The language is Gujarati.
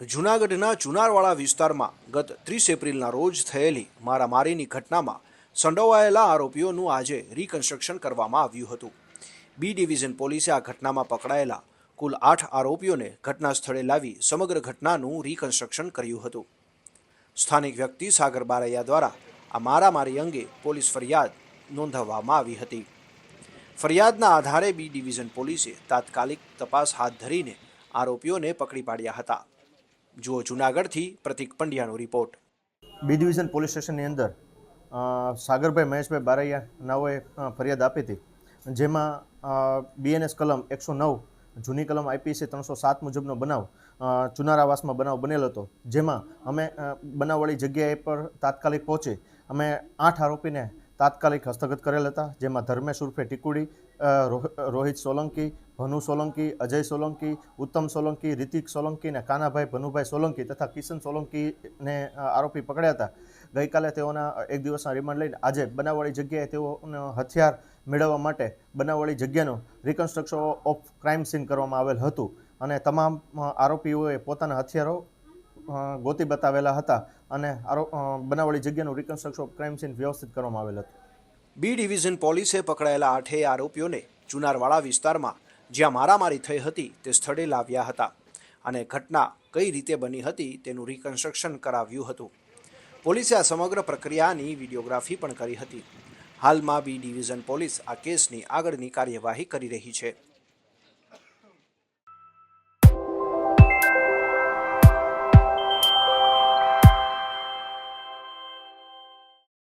જૂનાગઢના ચુનારવાળા વિસ્તારમાં ગત ત્રીસ એપ્રિલના રોજ થયેલી મારામારીની ઘટનામાં સંડોવાયેલા આરોપીઓનું આજે રિકન્સ્ટ્રક્શન કરવામાં આવ્યું હતું. બી ડિવિઝન પોલીસે આ ઘટનામાં પકડાયેલા કુલ આઠ આરોપીઓને ઘટના સ્થળે લાવી સમગ્ર ઘટનાનું રિકન્સ્ટ્રક્શન કર્યું હતું. સ્થાનિક વ્યક્તિ સાગર બારૈયા દ્વારા આ મારામારી અંગે પોલીસ ફરિયાદ નોંધાવવામાં આવી હતી. ફરિયાદના આધારે બી ડિવિઝન પોલીસે તાત્કાલિક તપાસ હાથ ધરીને આરોપીઓને પકડી પાડ્યા હતા. જુઓ જૂનાગઢથી પ્રતિક પંડ્યાનો રિપોર્ટ બી ડિવિઝન પોલીસ સ્ટેશનની અંદર સાગરભાઈ મહેશભાઈ બારૈયા નાઓએ ફરિયાદ આપી હતી. જેમાં બીએનએસ કલમ એકસો નવ, જૂની કલમ આઈપીસી ત્રણસો સાત મુજબનો બનાવ ચુનારાવાસમાં બનાવ બનેલો હતો. જેમાં અમે બનાવવાળી જગ્યાએ પર તાત્કાલિક પહોંચી અમે આઠ આરોપીને તાત્કાલિક હસ્તગત કરેલ હતા, જેમાં ધર્મેશ ઉર્ફે ટીકુડી રોહિત સોલંકી, ભનુ સોલંકી, અજય સોલંકી, ઉત્તમ સોલંકી, રિતિક સોલંકી અને કાનાભાઈ ભનુભાઈ સોલંકી તથા કિશન સોલંકીને આરોપી પકડ્યા હતા. ગઈકાલે તેઓના એક દિવસના રિમાન્ડ લઈને આજે બનાવવાળી જગ્યાએ તેઓનો હથિયાર મેળવવા માટે બનાવવાળી જગ્યાનું રિકન્સ્ટ્રક્શન ઓફ ક્રાઇમ સીન કરવામાં આવેલ હતું. અને તમામ આરોપીઓએ પોતાના હથિયારો ગોતી બતાવેલા હતા અને આરોપ બનાવવાળી જગ્યાનું રિકન્સ્ટ્રક્શન ક્રાઇમ સીન વ્યવસ્થિત કરવામાં આવેલ હતું. બી ડિવિઝન પોલીસે પકડાયેલા આઠેય આરોપીઓને ચુનારવાડા વિસ્તારમાં જ્યાં મારામારી થઈ હતી તે સ્થળે લાવ્યા હતા અને ઘટના કઈ રીતે બની હતી તેનું રિકન્સ્ટ્રક્શન કરાવ્યું હતું. પોલીસે આ સમગ્ર પ્રક્રિયાની વિડીયોગ્રાફી પણ કરી હતી. હાલમાં બી ડિવિઝન પોલીસ આ કેસની આગળની કાર્યવાહી કરી રહી છે.